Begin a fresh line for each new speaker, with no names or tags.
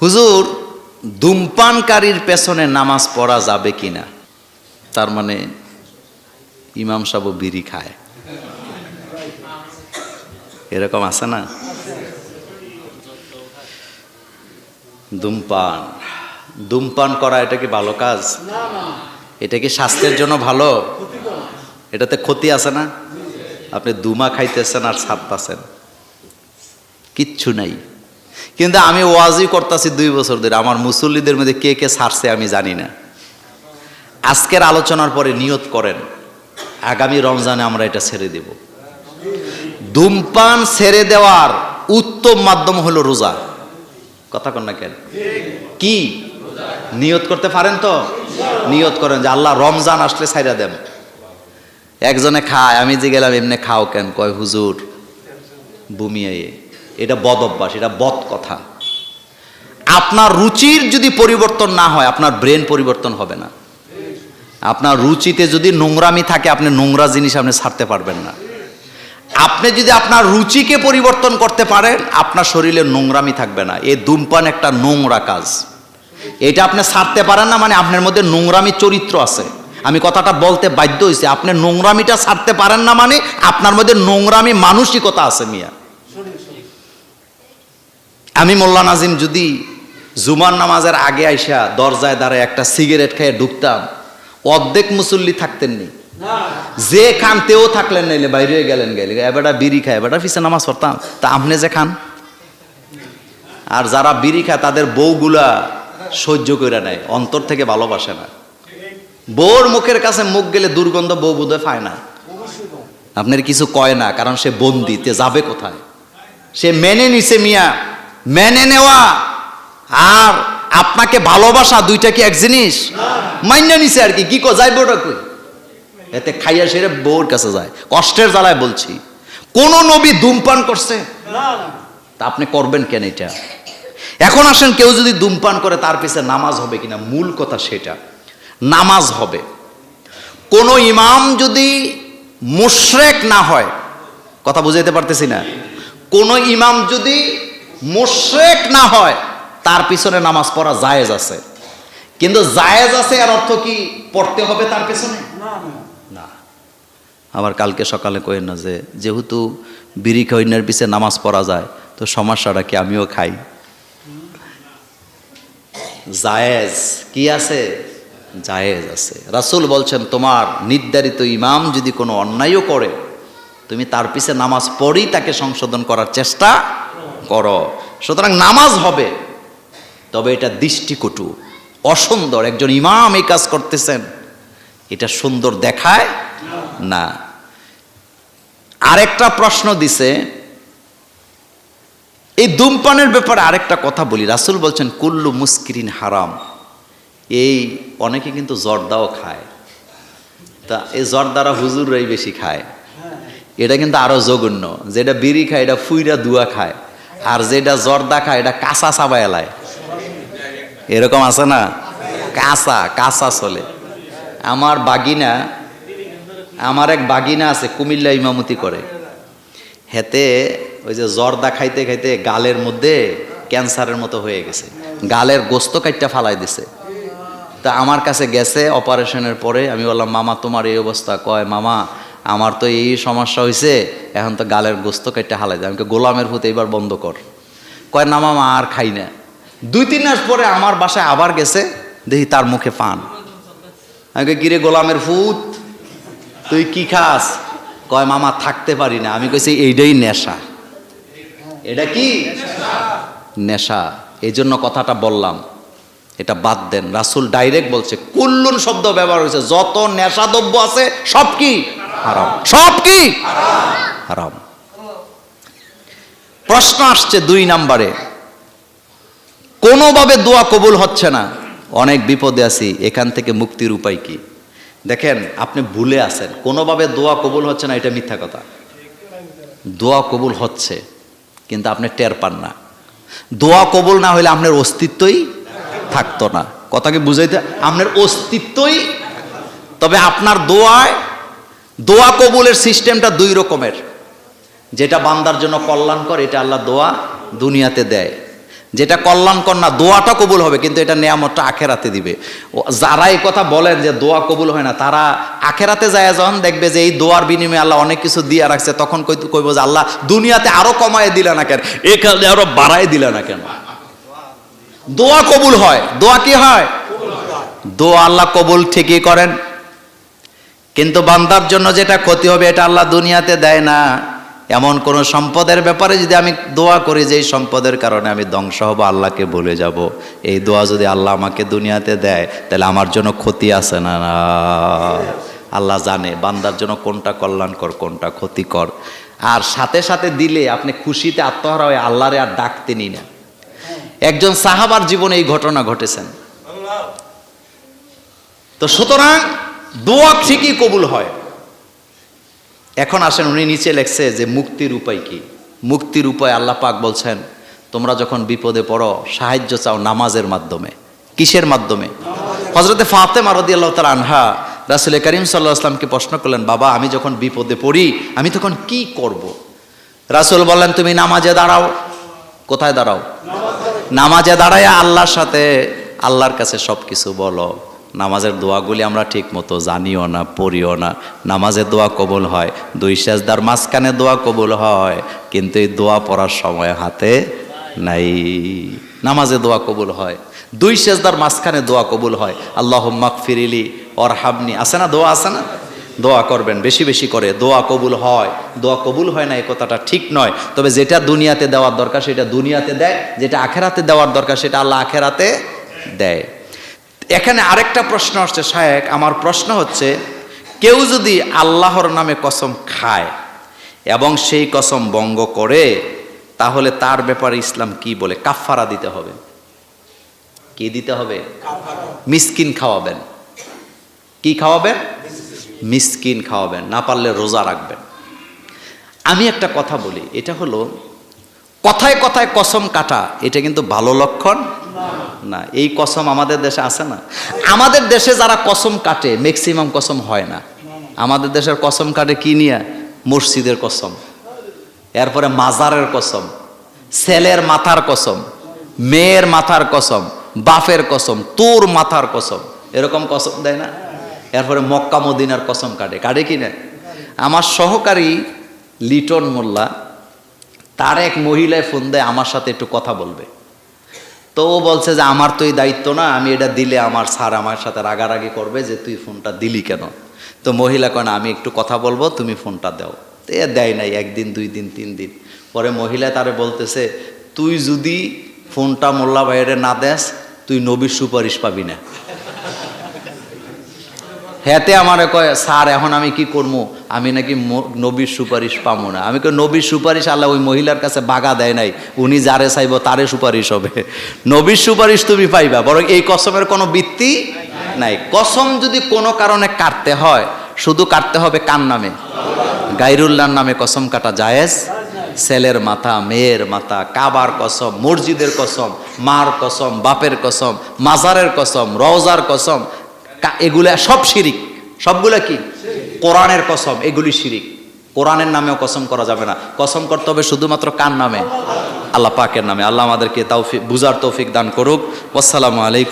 হুজুর, ধূমপানকারীর পেছনে নামাজ পড়া যাবে কিনা? তার মানে ইমাম সাহেব বিড়ি খায়। এরকম আছে না? ধূমপান। ধূমপান করা, এটা কি ভালো কাজ? এটা কি স্বাস্থ্যের জন্য ভালো? এটাতে ক্ষতি আছে না? আপনি দুমা খাইতেছেন আর ছাড়তেছেন কিচ্ছু নাই। কিন্তু আমি ওয়াজই করতেছি দুই বছর ধরে। আমার মুসল্লিদের মধ্যে কে কে সারছে আমি জানি না। আজকের আলোচনার পরে নিয়ত করেন, আগামী রমজানে আমরা এটা ছেড়ে দেব। ধূমপান ছেড়ে দেওয়ার উত্তম মাধ্যম হলো রোজা। কথা কন না কেন? কি? নিয়ত করতে পারেন তো? নিয়ত করেন যে আল্লাহ রমজান আসলে ছাইরা দেন। একজনে খায়, আমি যে গেলাম এমনি খাও কেন? কয়, হুজুর বুমিয়ে এটা বদ অভ্যাস, এটা বদ কথা। আপনার রুচির যদি পরিবর্তন না হয়, আপনার ব্রেন পরিবর্তন হবে না। আপনার রুচিতে যদি নোংরামি থাকে, আপনি নোংরা জিনিস আপনি ছাড়তে পারবেন না। আপনি যদি আপনার রুচিকে পরিবর্তন করতে পারেন, আপনার শরীরে নোংরামি থাকবে না। এই ধূমপান একটা নোংরা কাজ। এটা আপনি ছাড়তে পারেন না মানে আপনার মধ্যে নোংরামি চরিত্র আছে। আমি কথাটা বলতে বাধ্য হয়েছি আপনি নোংরামিটা ছাড়তে পারেন না মানে আপনার মধ্যে নোংরামি মানসিকতা আছে মিয়া। আমি মোল্লা নাজিম, যদি জুমার নামাজের আগে আইসা দরজায় দাঁড়ায় একটা সিগারেট খেয়ে ঢুকতাম, অর্ধেক মুসল্লি থাকতেন নি। যে খান তেও থাকলেন নাইলে বাইরে গেলেন গেলে। এবারটা বিড়ি খায় এবারটা পিছে নামাজ পড়তাম। তা আপনি যে খান? আর যারা বিড়ি খায়, তাদের বউগুলা সহ্য করে নেয়, অন্তর থেকে ভালোবাসে না। বউর মুখের কাছে মুখ গেলে দুর্গন্ধ বউ বোধহয় পায় না। আপনার কিছু কয় না, কারণ সে বন্দি, তে যাবে কোথায়? সে মেনে নিছে মিয়া মেনে নেওয়া। আর আপনাকে ভালোবাসা দুইটা কি এক জিনিস? মাইনা নিছে আর কি কি কো যাইব ওটা কই? এতে খাইয়া সেরে বউর কাছে যায়। কষ্টের জ্বালায় বলছি। কোন নবী ধূমপান করছে? তা আপনি করবেন কেন এটা? এখন আসেন, কেউ যদি ধূমপান করে, তার পিছে নামাজ হবে কিনা? মূল কথা সেটা। নামাজ হবে। কোন ইমাম যদি মুশরেক না হয়, কথা বুঝাইতে পারতেছি না। কোন ইমাম যদি মুশরেক না হয় তার পিছনে নামাজ পড়া জায়েজ আছে। কিন্তু জায়েজ আছে আর অর্থ কি পড়তে হবে তার পিছনে? না। আবার কালকে সকালে কইেন না যে যেহেতু বিড়ি খৈনের পিছে নামাজ পড়া যায় তো সমস্যাটা কি আমিও খাই? জায়েজ কি আছে? জায়েজ আছে। রাসূল বলছেন তোমার নির্ধারিত ইমাম যদি কোনো অন্যায়ও করে তুমি তার পিছে নামাজ পড়েই তাকে সংশোধন করার চেষ্টা করো। সুতরাং নামাজ হবে। তবে এটা দৃষ্টিকটু অসুন্দর। একজন ইমাম এই কাজ করতেছেন, এটা সুন্দর দেখায় না। আরেকটা প্রশ্ন দিছে, এই ধূমপানের ব্যাপারে আরেকটা কথা বলি। রাসুল বলছেন, কুল্লু মুস্কিরিন হারাম। এই অনেকে কিন্তু জর্দাও খায়। তা এই জর্দারা হুজুররাই বেশি খায়। এটা কিন্তু আরও জঘন্য। যেটা বিড়ি খায়, এটা ফুইরা দুয়া খায়। আর যেটা জর্দা খায় এটা কাঁচা চাবা এলায়। এরকম আছে না? কাঁচা কাঁচা চলে। আমার বাগিনা, আমার এক বাগিনা আছে, কুমিল্লা ইমামতি করে। হেতে ওই যে জর্দা খাইতে খাইতে গালের মধ্যে ক্যান্সারের মতো হয়ে গেছে। গালের গোস্ত কাইটটা ফালাই দিছে। তা আমার কাছে গেছে অপারেশনের পরে, আমি বললাম, মামা, তোমার এই অবস্থা কয়? মামা আমার তো এই সমস্যা হয়েছে এখন তো গালের গোস্ত কাইটটা হালাই যায় আমাকে গোলামের ফুত এইবার বন্ধ কর। কয়, না মামা, আর খাই না। দুই তিন মাস পরে আমার বাসায় আবার গেছে, দেখি তার মুখে পান। আমাকে কিরে গোলামের ফুত তুই কি খাস? কয়, মামা, থাকতে পারি না। আমি কইছি, এইটাই নেশা। এটা কি? নেশা। এই জন্য কথাটা বললাম। এটা বাদ দেন। রাসুল ডাইরেক্ট বলছে কুল্লুন শব্দ ব্যবহার হয়েছে। যত নেশা দ্রব্য আছে, সব কি? হারাম। সব কি? হারাম। প্রশ্ন আসছে দুই নাম্বারে। কোনোভাবে দোয়া কবুল হচ্ছে না। অনেক বিপদে আছি এখান থেকে মুক্তির উপায় কি? দেখেন আপনি ভুলে আছেন। কোনোভাবে দোয়া কবুল হচ্ছে না এটা মিথ্যা কথা। দোয়া কবুল হচ্ছে কিন্তু আপনি টের পান না। দোয়া কবুল না হলে আপনার অস্তিত্বই থাকতো না। কথাকে বুঝাইতে? আপনার অস্তিত্বই তবে আপনার দোয়ায় দোয়া কবুলের সিস্টেমটা দুই রকমের। যেটা বান্দার জন্য কল্যাণকর, এটা আল্লাহ দোয়া দুনিয়াতে দেয়। যেটা কল্যাণকর না, দোয়াটা কবুল হবে, কিন্তু এটা নেয়ামতটা আখেরাতে দিবে। যারা এই কথা বলেন যে দোয়া কবুল হয় না, তারা আখেরাতে যায়, যখন দেখবে যে এই দোয়ার বিনিময়ে আল্লাহ অনেক কিছু দিয়ে রাখছে, তখন কই- কইব যে আল্লাহ দুনিয়াতে আরও কমায় দিলে না কেন এখানে আরও বাড়ায় দিলে না কেন। দোয়া কবুল হয়, দোয়া কি হয়? দোয়া আল্লাহ কবুল ঠিকই করেন। কিন্তু বান্দার জন্য যেটা ক্ষতি হবে, এটা আল্লাহ দুনিয়াতে দেয় না। এমন কোন সম্পদের ব্যাপারে যদি আমি দোয়া করি যে এই সম্পদের কারণে আমি ধ্বংস হব, আল্লাহকে বলে যাব। এই দোয়া যদি আল্লাহ আমাকে দুনিয়াতে দেয়, তাহলে আমার জন্য ক্ষতি আছে না? না। আল্লাহ জানে বান্দার জন্য কোনটা কল্যাণকর, কোনটা ক্ষতিকর। আর সাথে সাথে দিলে আপনি খুশিতে আত্মহারা হয়ে আল্লাহরে আর ডাকতেনি না। একজন সাহাবার জীবনে এই ঘটনা ঘটেছেন। তো সুতরাং দোয়া ঠিকই কবুল হয়। এখন আসেন, উনি নিচে লেখছে যে, মুক্তির উপায় কি? মুক্তির উপায় আল্লাহ পাক বলছেন, তোমরা যখন বিপদে পড়ো, সাহায্য চাও নামাজের মাধ্যমে। কিসের মাধ্যমে? হজরতে ফাতে মারদি আল্লাহ তালা আনহা রাসুল করিম সাল্লাহ আসলামকে প্রশ্ন করলেন, বাবা, আমি যখন বিপদে পড়ি, আমি তখন কি করব। রাসুল বললেন, তুমি নামাজে দাঁড়াও। কোথায় দাঁড়াও? নামাজে দাঁড়ায় আল্লাহর সাথে, আল্লাহর কাছে সব কিছু বলো। নামাজের দোয়াগুলি আমরা ঠিক মতো জানিও না, পড়িও না। নামাজের দোয়া কবুল হয়, দুই সেজদার মাঝখানে দোয়া কবুল হয়, কিন্তু এই দোয়া পড়ার সময় হাতে নাই। নামাজে দোয়া কবুল হয়, দুই সেজদার মাঝখানে দোয়া কবুল হয় আল্লাহ মাকফিরিলি অর হাবনি আছে না দোয়া, আছে না? দোয়া করবেন, বেশি বেশি করে। দোয়া কবুল হয়, দোয়া কবুল হয় না, এই কথাটা ঠিক নয়। তবে যেটা দুনিয়াতে দেওয়ার দরকার সেটা দুনিয়াতে দেয়, যেটা আখেরাতে দেওয়ার দরকার সেটা আল্লাহ আখেরাতে দেয়। এখানে আরেকটা প্রশ্ন আসছে শায়েক আমার প্রশ্ন হচ্ছে, কেউ যদি আল্লাহর নামে কসম খায় এবং সেই কসম বঙ্গ করে, তাহলে তার ব্যাপারে ইসলাম কি বলে? কাফফারা দিতে হবে। কি দিতে হবে? মিসকিন খাওয়াবেন। কি খাওয়াবেন? মিসকিন খাওয়াবেন, না পারলে রোজা রাখবেন। আমি একটা কথা বলি, এটা হলো, কথায় কথায় কসম কাটা, এটা কিন্তু ভালো লক্ষণ না, এই কসম আমাদের দেশে আছে না। আমাদের দেশে যারা কসম কাটে ম্যাক্সিমাম কসম হয় না। আমাদের দেশের কসম কাটে কি নিয়ে? মসজিদের কসম, এরপরে মাজারের কসম, ছেলের মাথার কসম, মেয়ের মাথার কসম বাফের কসম, তোর মাথার কসম, এরকম কসম দেয় না? এরপরে মক্কা মদিনার কসম কাটে কাটে কি না? আমার সহকারী লিটন মোল্লা, তার এক মহিলায় ফোন দেয়, আমার সাথে একটু কথা বলবে। তো ও বলছে যে আমার তো এই দায়িত্ব না, আমি এটা দিলে আমার স্যার আমার সাথে রাগারাগি করবে যে তুই ফোনটা দিলি কেন? তো মহিলা কেন আমি একটু কথা বলব, তুমি ফোনটা দাও। তো এ দেয় নাই, একদিন, দুই দিন, তিন দিন। পরে মহিলা তারে বলতেছে, তুই যদি ফোনটা মোল্লা বাইরে না দেস, তুই নবীর সুপারিশ পাবি না। হেতে আমারে কয়, স্যার, এখন আমি কি করব আমি নাকি নবীর সুপারিশ পাবো না। আমি কই, নবীর সুপারিশ আল্লাহ ওই মহিলার কাছে বাগা দেয় নাই। উনি যারে চাইব তারে সুপারিশ হবে। নবীর সুপারিশ তুমি পাইবা, বরং এই কসমের কোনো বৃত্তি নাই। কসম যদি কোনো কারণে কাটতে হয়, শুধু কাটতে হবে কার নামে? গাইরুল্লাহর নামে কসম কাটা জায়েজ। ছেলের মাথা, মেয়ের মাথা, কাবার কসম, মসজিদের কসম, মার কসম, বাপের কসম, মাজারের কসম, রওজার কসম এগুলা সব শিরিক। সবগুলা কি? কোরআনের কসম, এগুলি শিরিক। কোরআনের নামেও কসম করা যাবে না। কসম করতে হবে শুধুমাত্র কার নামে? আল্লাহ পাকের নামে। আল্লাহ আমাদেরকে তৌফিক বুজার তৌফিক দান করুক। আসসালামু আলাইকুম।